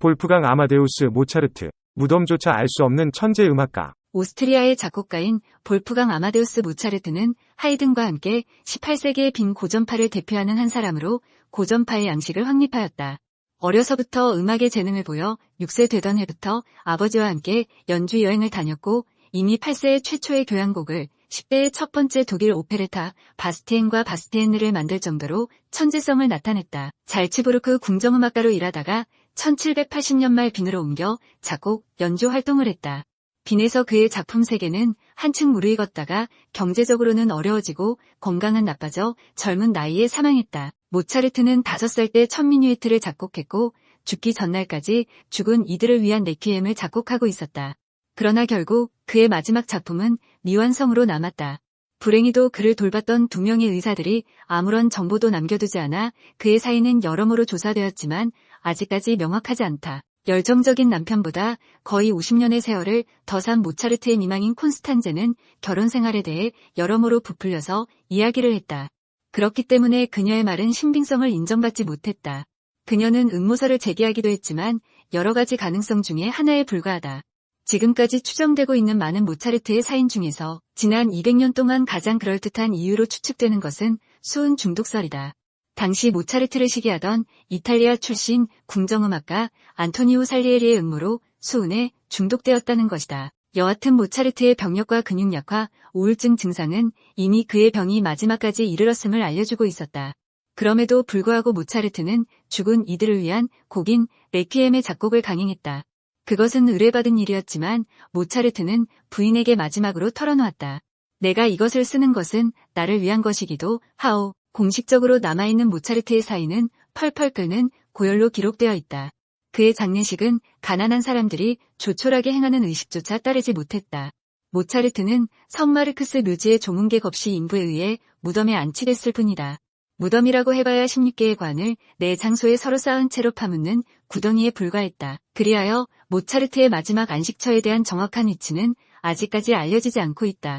볼프강 아마데우스 모차르트, 무덤조차 알 수 없는 천재 음악가. 오스트리아의 작곡가인 볼프강 아마데우스 모차르트는 하이든과 함께 18세기의 빈 고전파를 대표하는 한 사람으로 고전파의 양식을 확립하였다. 어려서부터 음악의 재능을 보여 6세 되던 해부터 아버지와 함께 연주 여행을 다녔고 이미 8세의 최초의 교향곡을 10대의 첫 번째 독일 오페레타 바스티엔과 바스티엔느를 만들 정도로 천재성을 나타냈다. 잘츠부르크 궁정음악가로 일하다가 1780년 말 빈으로 옮겨 작곡, 연주 활동을 했다. 빈에서 그의 작품 세계는 한층 무르익었다가 경제적으로는 어려워지고 건강은 나빠져 젊은 나이에 사망했다. 모차르트는 5살 때첫 미뉴에트를 작곡했고 죽기 전날까지 죽은 이들을 위한 레퀴엠을 작곡하고 있었다. 그러나 결국 그의 마지막 작품은 미완성으로 남았다. 불행히도 그를 돌봤던 두 명의 의사들이 아무런 정보도 남겨두지 않아 그의 사인은 여러모로 조사되었지만 아직까지 명확하지 않다. 열정적인 남편보다 거의 50년의 세월을 더 산 모차르트의 미망인 콘스탄제는 결혼 생활에 대해 여러모로 부풀려서 이야기를 했다. 그렇기 때문에 그녀의 말은 신빙성을 인정받지 못했다. 그녀는 음모설을 제기하기도 했지만 여러 가지 가능성 중에 하나에 불과하다. 지금까지 추정되고 있는 많은 모차르트의 사인 중에서 지난 200년 동안 가장 그럴듯한 이유로 추측되는 것은 수은 중독설이다. 당시 모차르트를 시기하던 이탈리아 출신 궁정음악가 안토니오 살리에리의 음모로 수은에 중독되었다는 것이다. 여하튼 모차르트의 병력과 근육 약화, 우울증 증상은 이미 그의 병이 마지막까지 이르렀음을 알려주고 있었다. 그럼에도 불구하고 모차르트는 죽은 이들을 위한 곡인 레퀴엠의 작곡을 강행했다. 그것은 의뢰받은 일이었지만 모차르트는 부인에게 마지막으로 털어놓았다. 내가 이것을 쓰는 것은 나를 위한 것이기도 하오. 공식적으로 남아있는 모차르트의 사인은 펄펄 끓는 고열로 기록되어 있다. 그의 장례식은 가난한 사람들이 조촐하게 행하는 의식조차 따르지 못했다. 모차르트는 성 마르크스 묘지의 조문객 없이 인부에 의해 무덤에 안치됐을 뿐이다. 무덤이라고 해봐야 16개의 관을 내 장소에 서로 쌓은 채로 파묻는 구덩이에 불과했다. 그리하여 모차르트의 마지막 안식처에 대한 정확한 위치는 아직까지 알려지지 않고 있다.